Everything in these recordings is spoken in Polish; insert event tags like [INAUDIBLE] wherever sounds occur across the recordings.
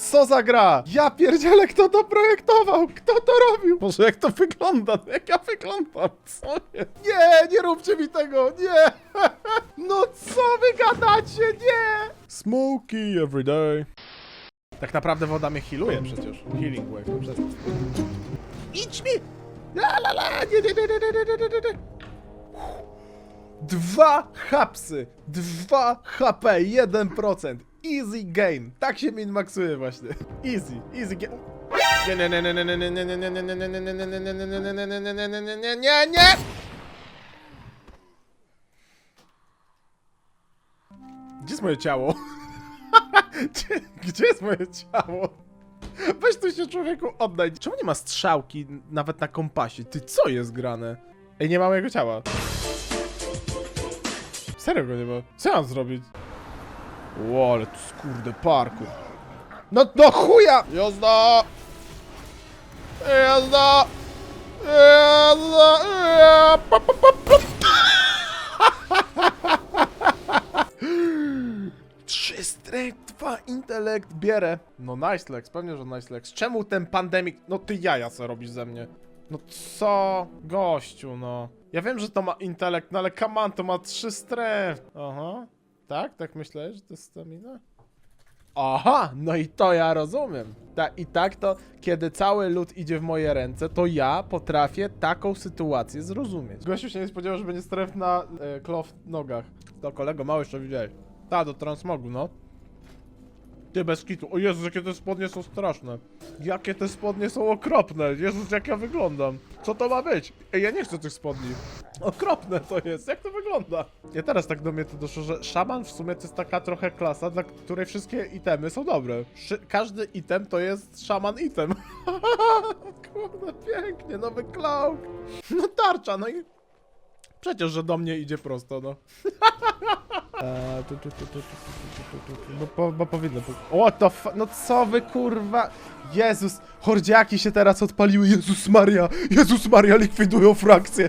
Co za gra? Ja pierdzielę, kto to projektował? Kto to robił? Boże, jak to wygląda? Jak ja wyglądam? Co jest? Nie, nie róbcie mi tego, nie! [LAUGHS] No co wy gadacie? Nie! Smoky every day. Tak naprawdę woda mnie healuje przecież. Healing wave, dobrze. Idź mi! La la la! Nie, nie, nie, nie, nie, nie, nie, nie, nie. Dwa hapsy! Dwa HP, 1%. Easy game. Tak się min-maxuje właśnie. Easy, easy game. Nie, nie, nie, nie, nie, nie, nie, nie, nie, nie, nie, nie, nie, nie, nie, nie! Gdzie jest moje ciało? Gdzie, gdzie jest moje ciało? Weź tu się człowieku oddaj. Czemu nie ma strzałki nawet na kompasie? Ty co jest grane? Ej, nie ma mojego ciała. Serio go nie ma. Co ja mam zrobić? Ło, ale to jest kurde parkour. No, no chuja! Jazda! Jazda! Jazda! Ja, pa, pa, pa, pa. Trzy strength, dwa intelekt, bierę. No nice Lex, pewnie, że nice Lex. Czemu ten pandemic... No ty jaja co robisz ze mnie? No co? Gościu, no. Ja wiem, że to ma intelekt, no ale come on, to ma trzy strength. Aha. Tak? Tak myślałeś, że to jest stamina? Aha, no i to ja rozumiem. Ta, I tak to, kiedy cały lud idzie w moje ręce, to ja potrafię taką sytuację zrozumieć. Gościu się nie spodziewał, że będzie stref na e, klof nogach. To kolego, mały jeszcze widziałeś. Ta, do transmogu, no. Ty bez kitu. O Jezus, jakie te spodnie są straszne. Jakie te spodnie są okropne. Jezus, jak ja wyglądam. Co to ma być? Ej, ja nie chcę tych spodni. Okropne to jest. Jak to wygląda? Ja teraz tak do mnie to doszło, że szaman w sumie to jest taka trochę klasa, dla której wszystkie itemy są dobre. Każdy item to jest szaman item. [LAUGHS] Kurde, pięknie, nowy cloak. No tarcza, no i... Przecież, że do mnie idzie prosto, no. [LAUGHS] Eee, tu, tu, tu, tu, tu, tu, tu, tu, tu, Bo, bo powinno. po- O to f... No co wy kurwa. Jezus, hordziaki się teraz odpaliły. Jezus Maria, Jezus Maria, likwidują frakcję.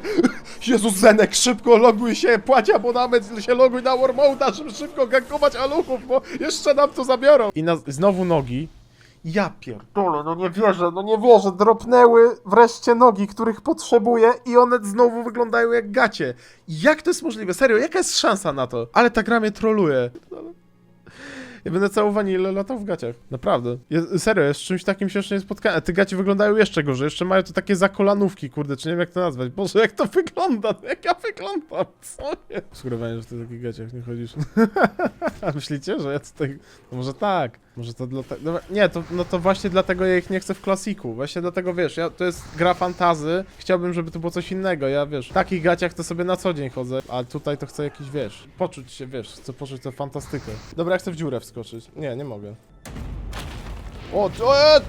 Jezus Zenek, szybko loguj się, płać abonament, się loguj na Warmoda, żeby szybko gankować aluchów, bo jeszcze nam to zabiorą. I na, znowu nogi. Ja pierdolę, no nie wierzę, no nie wierzę. Dropnęły wreszcie nogi, których potrzebuję i one znowu wyglądają jak gacie. Jak to jest możliwe? Serio, jaka jest szansa na to? Ale ta gra mnie troluje. Ja będę całą wanilę latał w gaciach. Naprawdę. Ja, serio, ja z czymś takim się jeszcze nie spotkałem. Te gacie wyglądają jeszcze gorzej. Jeszcze mają to takie zakolanówki, kurde, czy nie wiem jak to nazwać. Boże, jak to wygląda? No Jak ja wyglądam? Co jest? Sugerowanie, że w tych takich gaciach nie chodzisz. [LAUGHS] Myślicie, że ja tutaj... No może tak. Może to dlatego... No, nie, to, no to właśnie dlatego ja ich nie chcę w klasiku. Właśnie dlatego, wiesz, ja, to jest gra fantazy. Chciałbym, żeby to było coś innego. Ja, wiesz, w takich gaciach to sobie na co dzień chodzę, a tutaj to chcę jakiś, wiesz, poczuć się, wiesz, chcę poczuć tę fantastykę. Dobra, ja chcę w dziurę wskoczyć. Nie, nie mogę. O, to... e!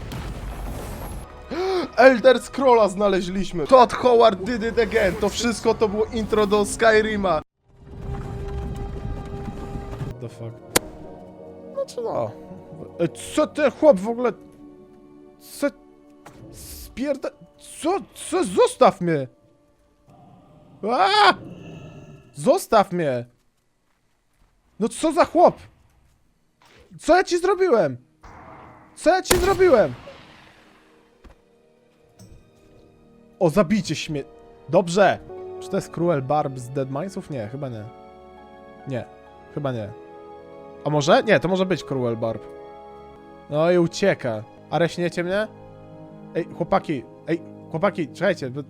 [GASPS] Elder Scrolla znaleźliśmy. Todd Howard did it again. To wszystko to było intro do Skyrima. The fuck? Znaczy no. E, Co ten chłop w ogóle... Co... Spierda... Co? Co? Zostaw mnie! A! Zostaw mnie! No co za chłop? Co ja ci zrobiłem? Co ja ci zrobiłem? O, zabijcie śmie... Dobrze! Czy to jest Cruel Barb z Dead Minesów? Nie, chyba nie. Nie, chyba nie. A może? Nie, to może być Cruel Barb. No i ucieka. A reśniecie mnie? Ej, chłopaki, ej, chłopaki, czekajcie, bo...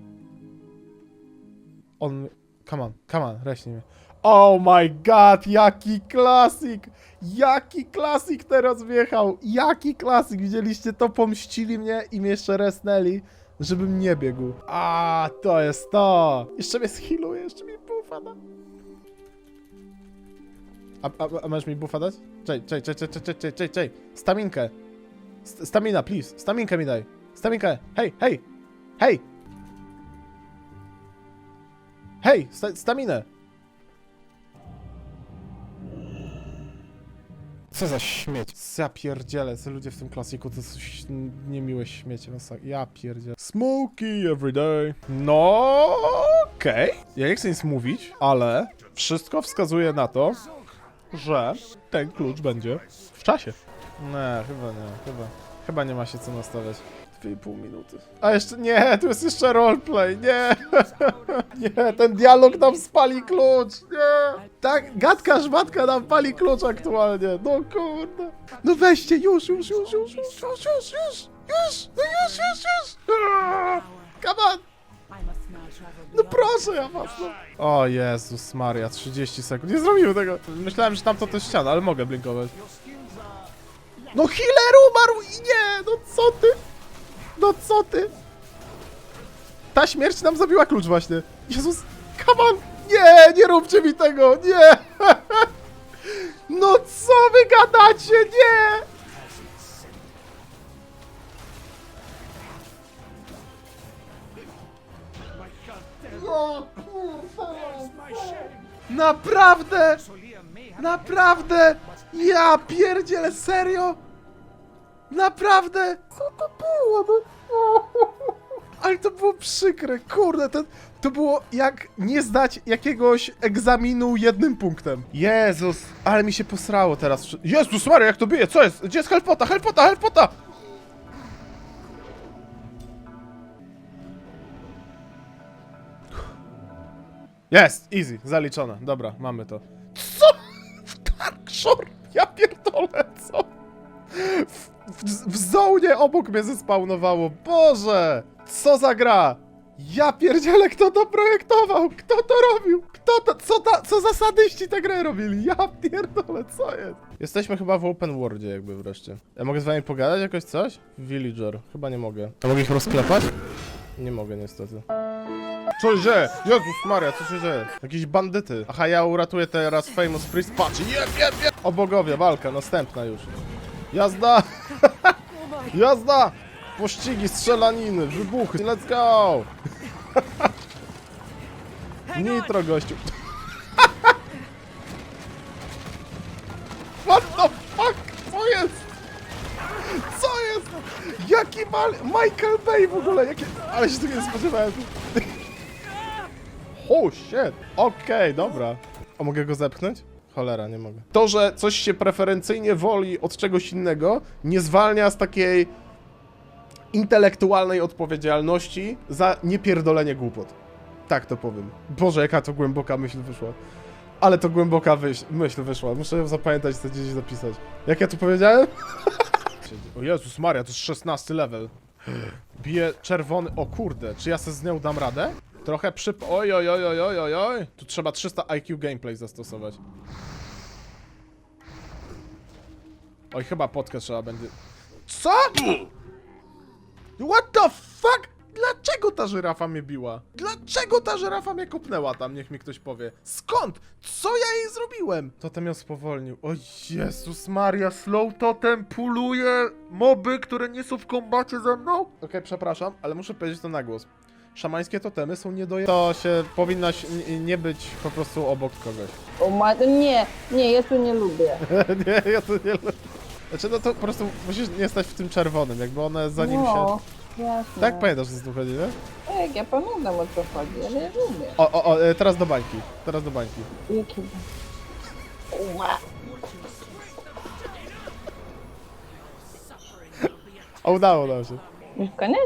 On... Come on, come on, reśnij mnie. Oh my god, jaki klasik! Jaki klasik teraz wjechał! Jaki klasik! Widzieliście to? Pomścili mnie i mnie jeszcze resnęli, żebym nie biegł. A, to jest to! Jeszcze mnie schiluje, jeszcze mi buffa da. A, a, a masz mi buffa dać? Czej, czej, czej, czej, czej, czej, czej, czej. Staminkę. St stamina, please. Staminkę mi daj. Staminkę. Hej, hej! Hej! Hej, sta staminę! Co za śmieć. Ja pierdzielę, co ludzie w tym klasiku to są ś- niemiłe śmiecie. masa- Ja pierdzielę. Smoky every day. No, okej. Ja nie chcę nic mówić, ale wszystko wskazuje na to, że ten klucz będzie w czasie. Nie, chyba nie, chyba. Chyba nie ma się co nastawiać. 2,5 minuty. A jeszcze nie, tu jest jeszcze roleplay, nie! [LAUGHS] nie, ten dialog nam spali klucz, nie! Tak, gadka żmatka nam pali klucz aktualnie, no kurde. No weźcie, już, już, już, już, już, już, już, już, już, no już, już, już! Come on! No proszę ja was, no. O Jezus Maria, 30 sekund, nie zrobiłem tego. Myślałem, że tamto to jest ściana, ale mogę blinkować. No healer umarł i nie, no co ty? No co ty? Ta śmierć nam zabiła klucz właśnie. Jezus, come on! Nie, nie róbcie mi tego, nie! [LAUGHS] No co wy gadacie, nie! Kurwa. Naprawdę! Naprawdę! Ja pierdzielę, serio? Naprawdę? Co to było? No? Ale to było przykre, kurde, to, to było jak nie zdać jakiegoś egzaminu jednym punktem. Jezus, ale mi się posrało teraz. Jezus Maria, jak to bije, co jest? Gdzie jest Helpota, Helpota, Helpota? Jest, easy, zaliczone. Dobra, mamy to. Co? [LAUGHS] W Dark Shore? Ja pierdolę, co? W, w, w zonie obok mnie zespawnowało. Boże! Co za gra? Ja pierdzielę, kto to projektował? Kto to robił? Kto to, co, ta, co za sadyści tę grę robili? Ja pierdolę, co jest? Jesteśmy chyba w open worldzie jakby wreszcie. Ja mogę z wami pogadać jakoś coś? Villager. Chyba nie mogę. A mogę ich rozklepać? Nie mogę niestety. Co się dzieje? Jezus Maria, co się dzieje? Jakieś bandyty. Aha, ja uratuję teraz Famous Priest. Patrz, jeb, jeb, jeb. O bogowie, walka, następna już. Jazda! [LAUGHS] Jazda! Pościgi, strzelaniny, wybuchy, let's go! Nitro, gościu. [LAUGHS] What the fuck? Co jest? Co jest? Jaki mal... Michael Bay w ogóle, jakie... Ale się tego nie spodziewałem. Oh shit! Okej, dobra. A mogę go zepchnąć? Cholera, nie mogę. To, że coś się preferencyjnie woli od czegoś innego, nie zwalnia z takiej intelektualnej odpowiedzialności za niepierdolenie głupot. Tak to powiem. Boże, jaka to głęboka myśl wyszła. Ale to głęboka myśl wyszła. Muszę ją zapamiętać, chcę gdzieś zapisać. Jak ja tu powiedziałem? o Jezus Maria, to jest 16 level. Bije czerwony... O kurde, czy ja se z nią dam radę? Trochę przyp... Oj, oj, oj, oj, oj, oj. Tu trzeba 300 IQ gameplay zastosować. Oj, chyba potkę trzeba będzie... Co? What the fuck? Dlaczego ta żyrafa mnie biła? Dlaczego ta żyrafa mnie kopnęła tam? Niech mi ktoś powie. Skąd? Co ja jej zrobiłem? Totem ją spowolnił. O Jezus Maria, slow totem puluje moby, które nie są w kombacie ze mną? Okej, przepraszam, ale muszę powiedzieć to na głos. Szamańskie totemy są niedoje... To się powinnaś n- nie być po prostu obok kogoś. O ma... Nie, nie, ja tu nie lubię. [LAUGHS] nie, ja to nie lubię. Znaczy, no to po prostu musisz nie stać w tym czerwonym, jakby one zanim się... no, jasne. Tak pamiętasz, co tu chodzi, nie? Tak, ja pamiętam o co chodzi, ale ja lubię. O, o, o, e, teraz do bańki. Teraz do bańki. Jaki... Ła. O, udało nam się. Już koniec?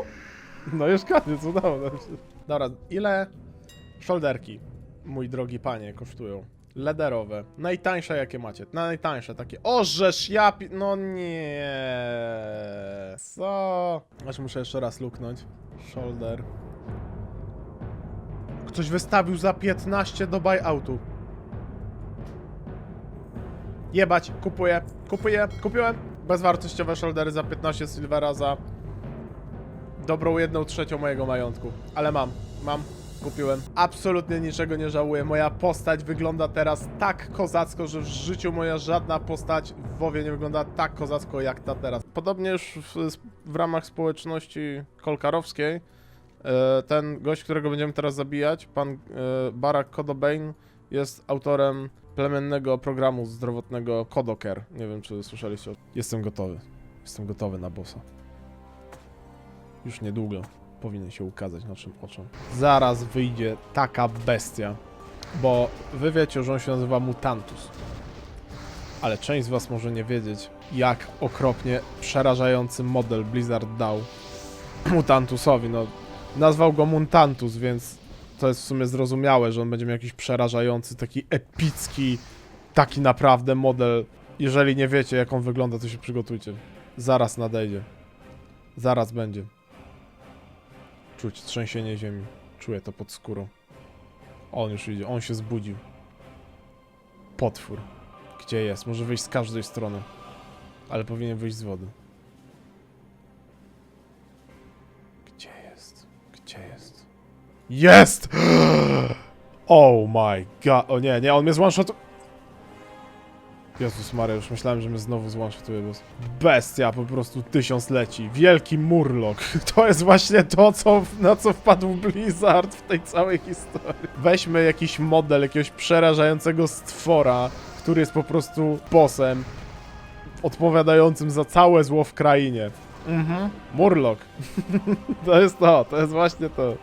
No już koniec, udało nam się. Dobra, ile shoulderki, mój drogi panie, kosztują? Lederowe. Najtańsze jakie macie? Najtańsze takie. O, żeż ja pi... No nie. Co? Aż muszę jeszcze raz luknąć. Shoulder. Ktoś wystawił za 15 do buyoutu. Jebać, kupuję, kupuję, kupiłem. Bezwartościowe shouldery za 15 silvera za dobrą jedną trzecią mojego majątku. Ale mam, mam, kupiłem. Absolutnie niczego nie żałuję. Moja postać wygląda teraz tak kozacko, że w życiu moja żadna postać w WoWie nie wygląda tak kozacko jak ta teraz. Podobnie już w, w ramach społeczności kolkarowskiej e, ten gość, którego będziemy teraz zabijać, pan e, Barack Codobain, jest autorem plemiennego programu zdrowotnego Kodoker. Nie wiem, czy słyszeliście. Jestem gotowy. Jestem gotowy na bossa. Już niedługo powinien się ukazać naszym oczom. Zaraz wyjdzie taka bestia. Bo wy wiecie, że on się nazywa Mutantus. Ale część z was może nie wiedzieć, jak okropnie przerażający model Blizzard dał Mutantusowi. No, nazwał go Mutantus, więc to jest w sumie zrozumiałe, że on będzie miał jakiś przerażający, taki epicki, taki naprawdę model. Jeżeli nie wiecie, jak on wygląda, to się przygotujcie. Zaraz nadejdzie. Zaraz będzie. Czuć trzęsienie ziemi. Czuję to pod skórą. On już idzie, on się zbudził. Potwór. Gdzie jest? Może wyjść z każdej strony. Ale powinien wyjść z wody. Gdzie jest? Gdzie jest? Jest! [GASPS] Oh my god. O nie, nie, on mnie złączał. Jezus Maria, już myślałem, że mnie znowu złączatuje. Bo... Bestia, po prostu tysiąc leci. Wielki murlok. [LAUGHS] To jest właśnie to, co, na co wpadł Blizzard w tej całej historii. Weźmy jakiś model jakiegoś przerażającego stwora, który jest po prostu bossem odpowiadającym za całe zło w krainie. Mhm. Murlok. [LAUGHS] to jest to, to jest właśnie to.